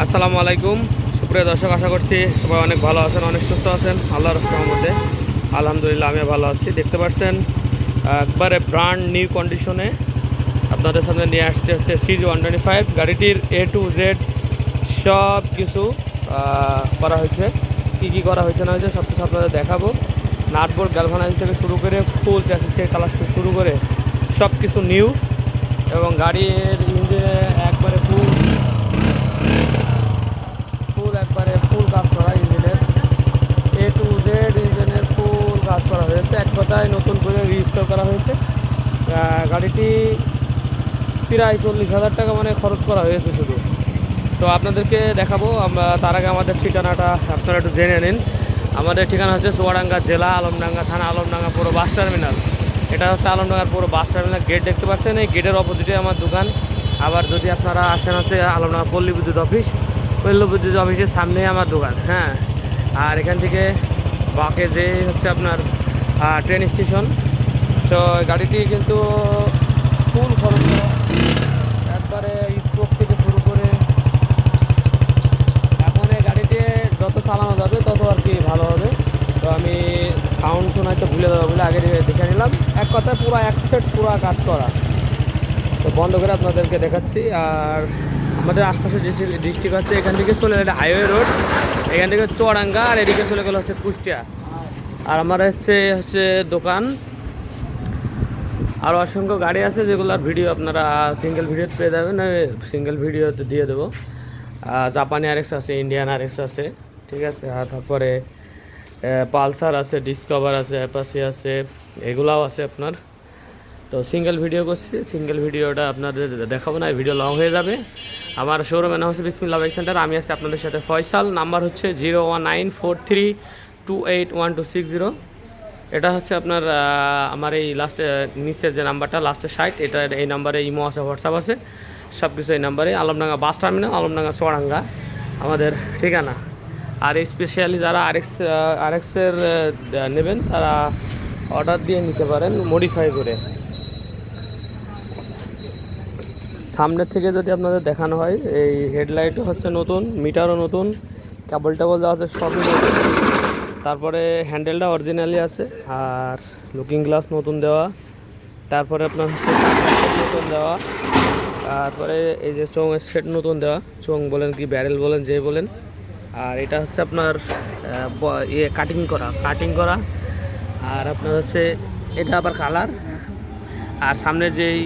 আসসালামু আলাইকুম। সুপ্রিয় দর্শক, আশা করছি সবাই অনেক ভালো আছেন, অনেক সুস্থ আছেন। আল্লাহর রহমতে। আলহামদুলিল্লাহ আমি ভালো আছি। দেখতে পাচ্ছেন একবারে ব্র্যান্ড নিউ কন্ডিশনে আপনাদের সামনে নিয়ে আসছে হচ্ছে সিজ ওয়ান টোয়েন্টি ফাইভ গাড়িটির এ টু জেড সব কিছু করা হয়েছে। কী কী করা হয়েছে না হয়েছে সব কিছু আপনাদের দেখাবো। নাটবোর্ড গ্যালভানাইজ থেকে শুরু করে ফুল চ্যাসিস থেকে কালার শুরু করে সব কিছু নিউ এবং গাড়ির ইঞ্জিনে একবারে ফুল ফুল একবারে ফুল কাজ করা ইঞ্জিনের এ টু জেড ইঞ্জিনের ফুল কাজ কথায় নতুন করে রিস্টোর করা হয়েছে। গাড়িটি প্রায় চল্লিশ হাজার টাকা মানে খরচ করা হয়েছে শুধু। তো আপনাদেরকে দেখাবো, আমরা তার আগে আমাদের ঠিকানাটা আপনারা একটু জেনে নিন। আমাদের ঠিকানা হচ্ছে চুয়াডাঙ্গা জেলা, আলমডাঙ্গা থানা, আলমডাঙ্গা পুরো বাস টার্মিনাল। এটা হচ্ছে আলমডাঙ্গার পুরো বাস টার্মিনাল। গেট দেখতে পাচ্ছেন, এই গেটের অপোজিটে আমার দোকান। আবার যদি আপনারা আসেন হচ্ছে আলমডাঙ্গা পল্লী বিদ্যুৎ অফিস, পল্লী বিদ্যুৎ অফিসের সামনেই আমার দোকান হ্যাঁ। আর এখান থেকে বাকে যে হচ্ছে আপনার ট্রেন স্টেশন তো গাড়িটি কিন্তু ফুল খরচ। একবারে স্পোক থেকে শুরু করে এখন এই গাড়িতে যত চালানো যাবে, তত আর কি ভালো হবে। তো আমি সাউন্ড শোনায় তো ভুলে যাব বলে আগে দেখে নিলাম। এক কথায় পুরো এক সেট পুরো কাজ করা। তো বন্ধ করে আপনাদেরকে দেখাচ্ছি। আর আমাদের আশপাশে ডিস্ট্রিক্ট আছে, এখান থেকে চলে গেলে হাইওয়ে রোড এখান থেকে চুয়াডাঙ্গা, আর এদিকে চলে গেলে হচ্ছে কুষ্টিয়া। আর আমার হচ্ছে হচ্ছে দোকান। আর অসংখ্য গাড়ি আছে যেগুলোর ভিডিও আপনারা সিঙ্গেল ভিডিও পেয়ে যাবেন সিঙ্গেল ভিডিও দিয়ে দেবো। জাপানি আরেক্স আছে, ইন্ডিয়ান আরেক্স আছে, ঠিক আছে? আর তারপরে পালসার আছে, ডিসকভার আছে অ্যাপাসি আছে, এগুলাও আছে আপনার। তো সিঙ্গেল ভিডিও করছি সিঙ্গেল ভিডিওটা আপনাদের দেখাবো না ভিডিও লং হয়ে যাবে। আমার শোরুমের নাম হচ্ছে বিসমিল্লা বাইক সেন্টার আমি আছি আপনাদের সাথে ফয়সাল নাম্বার হচ্ছে zero one nine four three two eight one two six zero এটা হচ্ছে আপনার আমার এই লাস্টে নিচের যে নাম্বারটা লাস্টের সাইট এটা এই নাম্বারে ইমো আছে, হোয়াটসঅ্যাপ আছে। সব কিছু এই নাম্বারে, আলমডাঙ্গা বাস টার্মিনাল, আলমডাঙ্গা চুয়াডাঙ্গা, আমাদের ঠিকানা। আর স্পেশালি যারা আরএক্স আরএক্সের নেবেন, তারা অর্ডার দিয়ে নিতে পারেন মডিফাই করে। সামনের থেকে যদি আপনাদের দেখানো হয়, এই হেডলাইটও হচ্ছে নতুন মিটারও নতুন কেবল টেবল দেওয়া আছে সবই নতুন। তারপরে হ্যান্ডেলটা অরিজিনালি আছে আর লুকিং গ্লাস নতুন দেওয়া। তারপরে আপনার হচ্ছে নতুন দেওয়া। তারপরে এই যে চোং সেট নতুন দেওয়া। চোং বলেন কি, ব্যারেল বলেন যে বলেন। আর এটা হচ্ছে আপনার ইয়ে কাটিং করা কাটিং করা। আর আপনার হচ্ছে, এটা আবার কালার আর সামনে যেই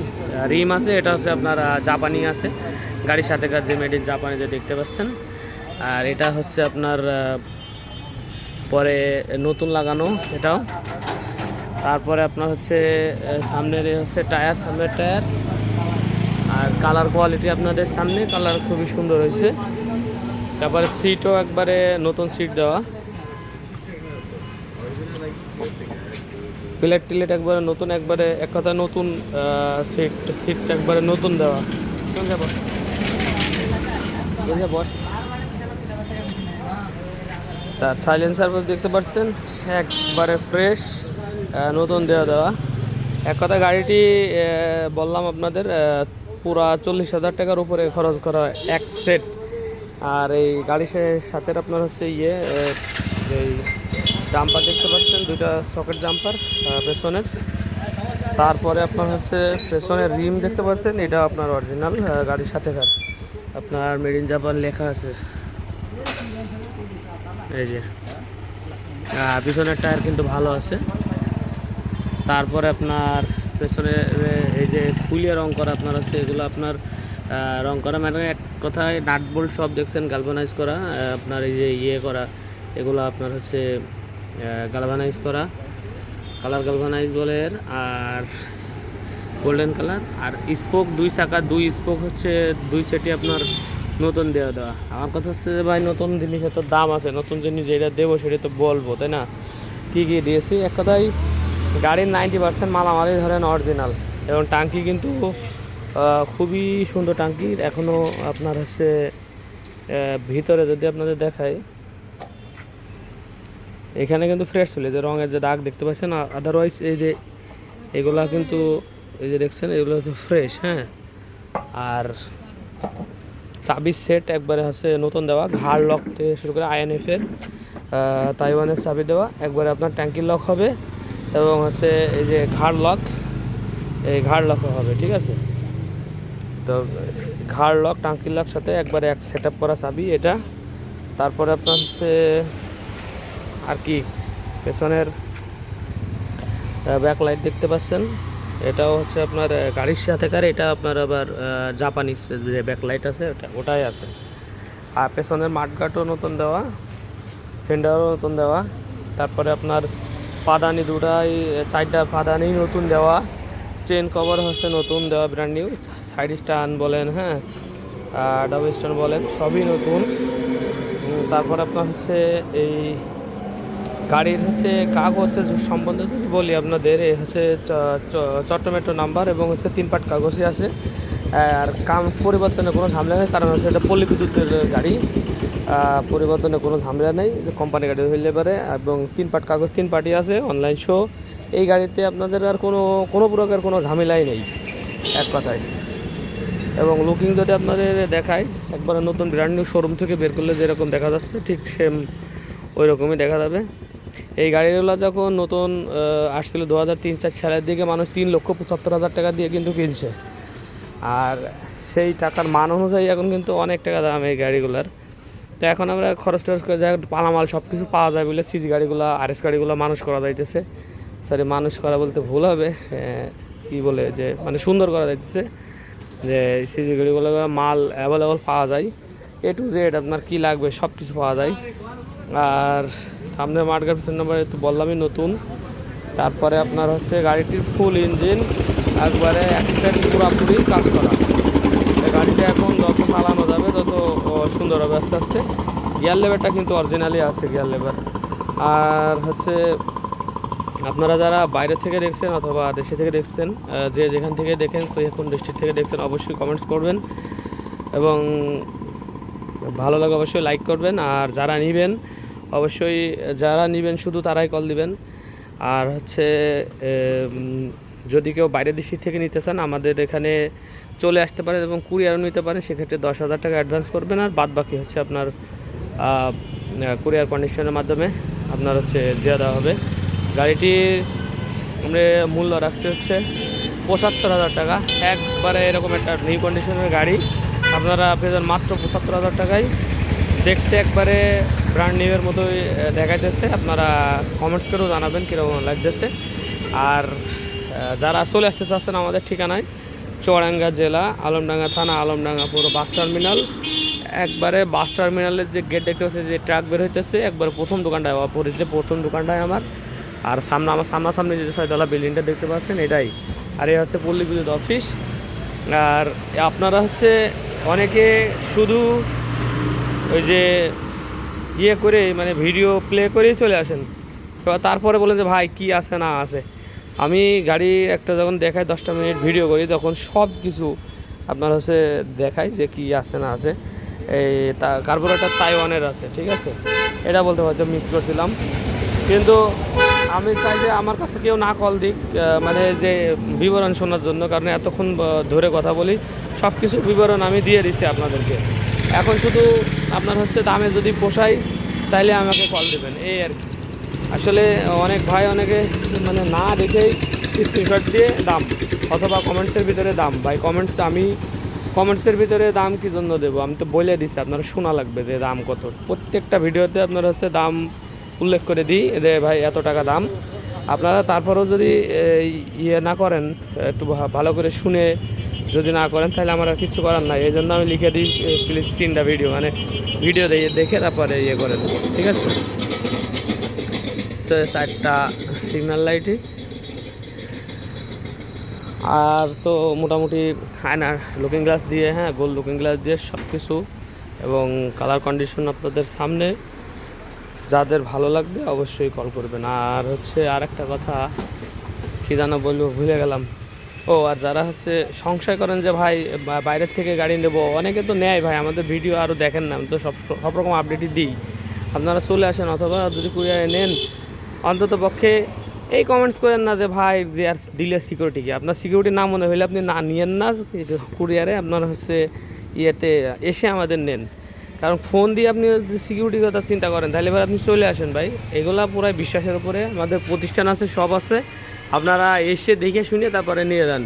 রিম আছে, এটা হচ্ছে আপনার জাপানি আছে। গাড়ির সাথে যে মেড ইন জাপানি যে দেখতে পাচ্ছেন। আর এটা হচ্ছে আপনার পরে নতুন লাগানো এটাও। তারপরে আপনার হচ্ছে সামনের হচ্ছে টায়ার সামনের টায়ার। আর কালার কোয়ালিটি আপনাদের সামনে কালার খুবই সুন্দর হয়েছে। তারপরে সিটও একবারে নতুন সিট দেওয়া। প্লেট টিলেট একবারে নতুন একবারে এক কথা নতুন সিট সিট একবারে নতুন দেওয়া। বস? স্যার সাইলেন্সার দেখতে পাচ্ছেন একবারে ফ্রেশ নতুন দেওয়া দেওয়া। এক কথা, গাড়িটি বললাম আপনাদের পুরা চল্লিশ হাজার টাকার উপরে খরচ করা এক সেট আর এই গাড়ির সাথে আপনার হচ্ছে ইয়ে এই জাম্পার দেখতে পাচ্ছেন, দুইটা সকেট জাম্পার পেছনের। তারপরে আপনার হচ্ছে পেছনের রিম দেখতে পাচ্ছেন, এটা আপনার অরিজিনাল গাড়ির সাথে আপনার মেড ইন জাপান লেখা আছে। এই যে। পিছনের টায়ার কিন্তু ভালো আছে। তারপরে আপনার পেছনে এই যে ফুলিয়ে রং করা আপনার আছে, এগুলো আপনার রং করা। মানে এক কথায় নাট বোল্ট সব দেখছেন গালভানাইজ করা। আপনার এই যে ইয়ে করা, এগুলো আপনার হচ্ছে গালভানাইজ করা। কালার গালভানাইজ বলে আর গোল্ডেন কালার আর স্পোক দুই চাকা দুই স্পোক হচ্ছে, দুই সেটি আপনার নতুন দেওয়া দেওয়া। আমার কথা হচ্ছে যে ভাই, নতুন জিনিসের তো দাম আছে, নতুন জিনিস যেটা দেবো সেটা তো বলব, তাই না? কী কী দিয়েছি? এক কথায়, গাড়ির নাইনটি পার্সেন্ট মালামালই ধরেন অরিজিনাল এবং টাঙ্কি কিন্তু খুবই সুন্দর টাঙ্কি। এখনও আপনার হচ্ছে ভিতরে যদি আপনাদের দেখায় এখানে কিন্তু ফ্রেশ ছিল। যে রঙের যে দাগ দেখতে পাচ্ছেন আদারওয়াইজ এই যে এগুলা কিন্তু, এই যে দেখছেন, এগুলো হচ্ছে ফ্রেশ হ্যাঁ? আর চাবির সেট একবারে হচ্ছে নতুন দেওয়া, ঘাড় লক থেকে শুরু করে আইএনএফের তাইওয়ানের চাবি দেওয়া, একবারে আপনার ট্যাঙ্কির লক হবে এবং হচ্ছে এই যে ঘাড় লক এই ঘাড় লক হবে, ঠিক আছে? তো ঘাড় লক টাঙ্কির লক সাথে একবারে এক সেট আপ করা চাবি এটা। তারপরে আপনার হচ্ছে আর কি, পেছনের ব্যাক লাইট দেখতে পাচ্ছেন। এটাও হচ্ছে আপনার গাড়ির সাথে কার, এটা আপনার আবার জাপানিজ যে ব্যাকলাইট আছে, ওটা, ওটাই আছে। আর পেছনের মাঠঘাটও নতুন দেওয়া ফেন্ডারও নতুন দেওয়া। তারপরে আপনার পাদানি দুটাই, চারটা পাদানি নতুন দেওয়া। চেন কভার হচ্ছে নতুন দেওয়া ব্র্যান্ড নিউ সাইড স্টান বলেন হ্যাঁ ডাবল স্টান বলেন, সবই নতুন। তারপর আপনার হচ্ছে এই গাড়ির হচ্ছে কাগজের সম্বন্ধে যদি বলি আপনাদের, এ হচ্ছে চট্টমেট্রো নাম্বার এবং হচ্ছে তিন পাট কাগজই আছে। আর কাম, পরিবর্তনে কোনো ঝামেলা নেই, কারণ হচ্ছে এটা পল্লী বিদ্যুতের গাড়ি পরিবর্তনে কোনো ঝামেলা নেই কোম্পানি গাড়ি হইলে পারে, এবং তিন পাট কাগজ তিন পার্টি আছে অনলাইন শো এই গাড়িতে আপনাদের আর কোনো কোনো প্রকার কোনো ঝামেলাই নেই, এক কথায়। এবং লুকিং যদি আপনাদের দেখায়, একবারে নতুন ব্র্যান্ড নিউ শোরুম থেকে বের করলে যেরকম দেখা যাচ্ছে, ঠিক সেম ওই রকমই দেখা যাবে। এই গাড়িগুলো যখন নতুন আসছিল দু হাজার তিন চার সালের দিকে, মানুষ তিন লক্ষ পঁচাত্তর হাজার টাকা দিয়ে কিন্তু কিনছে। আর সেই টাকার মান অনুযায়ী এখন কিন্তু অনেক টাকা দাম এই গাড়িগুলোর। তো এখন আমরা খরচ টরচ করে যাই পালামাল সব কিছু পাওয়া যায় বলে সিজি গাড়িগুলো আর এস গাড়িগুলো মানুষ করা যাইতেছে। সরি মানুষ করা বলতে ভুল হবে কি বলে যে মানে সুন্দর করা যাইতেছে যে সিজি গাড়িগুলো মাল অ্যাভেলেবল পাওয়া যায়। এ টু জেড আপনার কী লাগবে সব কিছু পাওয়া যায়। আর সামনে মার্কেট পিছন নাম্বার একটু বললামই, নতুন। তারপরে আপনার হচ্ছে গাড়িটির ফুল ইঞ্জিন একবারে অ্যাক্সিডেন্ট পুরাপুরি কাজ করা। গাড়িটা এখন যত চালানো যাবে, তত সুন্দর হবে আস্তে আস্তে। গিয়ার লেবারটা কিন্তু অরিজিনালি আছে গিয়ার লেবার আর হচ্ছে, আপনারা যারা বাইরে থেকে দেখছেন অথবা দেশে থেকে দেখছেন যে যেখান থেকে দেখেন কোন ডিস্ট্রিক্ট থেকে দেখছেন, অবশ্যই কমেন্টস করবেন। এবং ভালো লাগে অবশ্যই লাইক করবেন। আর যারা নেবেন অবশ্যই যারা নেবেন শুধু তারাই কল দিবেন। আর হচ্ছে যদি কেউ বাইরের ডিস্ট্রিক্ট থেকে নিতে চান, আমাদের এখানে চলে আসতে পারেন এবং কুরিয়ারও নিতে পারেন, সেক্ষেত্রে দশ হাজার টাকা অ্যাডভান্স করবেন। আর বাদ বাকি হচ্ছে আপনার কুরিয়ার কন্ডিশনের মাধ্যমে আপনার হচ্ছে দেওয়া দেওয়া হবে। গাড়িটির আমরা মূল্য রাখছি হচ্ছে পঁচাত্তর হাজার টাকা। একবারে এরকম একটা নিউ কন্ডিশনের গাড়ি। আপনারা পেয়েছেন মাত্র পঁচাত্তর হাজার টাকায়। দেখতে একবারে ব্র্যান্ড নিউয়ের মতোই দেখাইতেছে। আপনারা কমেন্টস করেও জানাবেন কীরকম লাগতেছে। আর যারা চলে আসতে চাচ্ছেন আমাদের ঠিকানায়, চুয়াডাঙ্গা জেলা, আলমডাঙ্গা থানা, আলমডাঙ্গা পুরো বাস টার্মিনাল। একবারে বাস টার্মিনালের যে গেট দেখতে পাচ্ছি যে ট্রাক বের হইতেছে, একবারে প্রথম দোকানটায় পরিচিত প্রথম দোকানটায় আমার। আর সামনে, আমার সামনাসামনি যে ছয়তলা বিল্ডিংটা দেখতে পাচ্ছেন, এটাই। আর এই হচ্ছে পল্লী বিদ্যুৎ অফিস। আর আপনারা হচ্ছে অনেকে শুধু ওই যে ইয়ে করে মানে ভিডিও প্লে করেই চলে আসেন। এবার তারপরে বলেন যে, ভাই, কি আছে না আছে? আমি গাড়ি একটা যখন দেখাই, দশটা মিনিট ভিডিও করি, তখন সব কিছু আপনার হচ্ছে দেখাই যে কি আছে না আছে। এই তা কার্বোরেটার তাইওয়ানের আছে, ঠিক আছে? এটা বলতে হয়তো মিস করছিলাম। কিন্তু আমি চাই যে আমার কাছে কেউ না কল দিক মানে যে বিবরণ শোনার জন্য, কারণ এতক্ষণ ধরে কথা বলি সব কিছু বিবরণ আমি দিয়ে দিচ্ছি আপনাদেরকে। এখন শুধু আপনার হচ্ছে দামে যদি পোষাই, তাইলে আমাকে কল দেবেন। এই আর কি। আসলে অনেক ভাই অনেকে মানে না দেখেই স্ক্রিনশট দিয়ে দাম, অথবা কমেন্টসের ভিতরে দাম। ভাই কমেন্টস আমি কমেন্টসের ভিতরে দাম কি জন্য দেবো? আমি তো বলে দিচ্ছি আপনারা শোনা লাগবে যে দাম কত। প্রত্যেকটা ভিডিওতে আপনার হচ্ছে দাম উল্লেখ করে দিই যে, ভাই, এত টাকা দাম। আপনারা তারপরেও যদি ইয়ে না করেন, একটু ভালো করে শুনে যদি না করেন, তাহলে আমার আর কিচ্ছু করার নাই। এই জন্য আমি লিখে দিই প্লিজ সিনটা ভিডিও মানে ভিডিও দিয়ে দেখে তারপরে ইয়ে করে দেবো, ঠিক আছে? চারটা সিগন্যাল লাইটই আর তো মোটামুটি আয়না লুকিং গ্লাস দিয়ে হ্যাঁ গোল লুকিং গ্লাস দিয়ে সব কিছু এবং কালার কন্ডিশন আপনাদের সামনে। যাদের ভালো লাগবে অবশ্যই কল করবেন। আর হচ্ছে আর একটা কথা, কী জানা বলব, ভুলে গেলাম। ও, আর যারা হচ্ছে সংশয় করেন যে ভাই বাইরের থেকে গাড়ি নেব, অনেকে তো নেয় ভাই, আমাদের ভিডিও আরও দেখেন না, আমি তো সব সব রকম আপডেটই দিই। আপনারা চলে আসেন, অথবা যদি কুরিয়ারে নেন, অন্তত পক্ষে এই কমেন্টস করেন না যে ভাই দেয়ার দিলে সিকিউরিটি কি? আপনার সিকিউরিটি না মনে হইলে আপনি না নিয়েন না কুরিয়ারে আপনার হচ্ছে ইয়েতে এসে আমাদের নেন। কারণ ফোন দিয়ে আপনি সিকিউরিটির কথা চিন্তা করেন, তাহলে এবার আপনি চলে আসেন ভাই। এগুলা পুরাই বিশ্বাসের উপরে, আমাদের প্রতিষ্ঠান আছে, সব আছে। আপনারা এসে দেখে শুনে তারপরে নিয়ে যান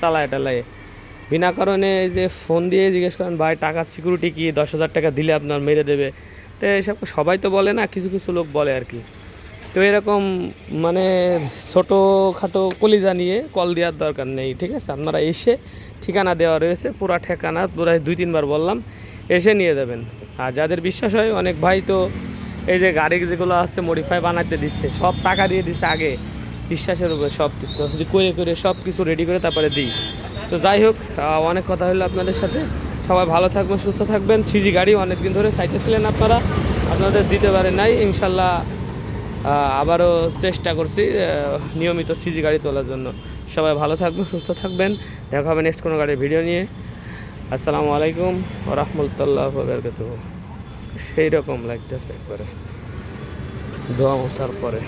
চালায় টালায়। বিনা কারণে যে ফোন দিয়ে জিজ্ঞেস করেন, ভাই, টাকা সিকিউরিটি কি? দশ হাজার টাকা দিলে আপনার মেরে দেবে? তো এসব সবাই তো বলে না, কিছু কিছু লোক বলে আর কি। তো এরকম মানে ছোটো খাটো কলিজা নিয়ে কল দেওয়ার দরকার নেই, ঠিক আছে? আপনারা এসে ঠিকানা দেওয়া রয়েছে, পুরা ঠিকানা পুরা দুই, তিনবার বললাম, এসে নিয়ে যাবেন। আর যাদের বিশ্বাস হয়, অনেক ভাই তো এই যে গাড়ি যেগুলো আছে মডিফাই বানাতে দিচ্ছে, সব টাকা দিয়ে দিচ্ছে আগে। বিশ্বাসের উপরে সব কিছু যে করে করে সব কিছু রেডি করে তারপরে দিই। তো যাই হোক অনেক কথা হলো আপনাদের সাথে। সবাই ভালো থাকবেন, সুস্থ থাকবেন। সিজি গাড়ি অনেক দিন ধরে চাইতেছিলেন আপনারা। আপনাদের দিতে পারে নাই। ইনশাল্লাহ আবারও চেষ্টা করছি নিয়মিত সিজি গাড়ি তোলার জন্য। সবাই ভালো থাকবেন, সুস্থ থাকবেন। দেখা হবে নেক্সট কোনো গাড়ির ভিডিও নিয়ে। আসসালামু আলাইকুম রহমতুল্লাহ সেই রকম লাগতেছে একবারে। ধোয়া মশার পরে।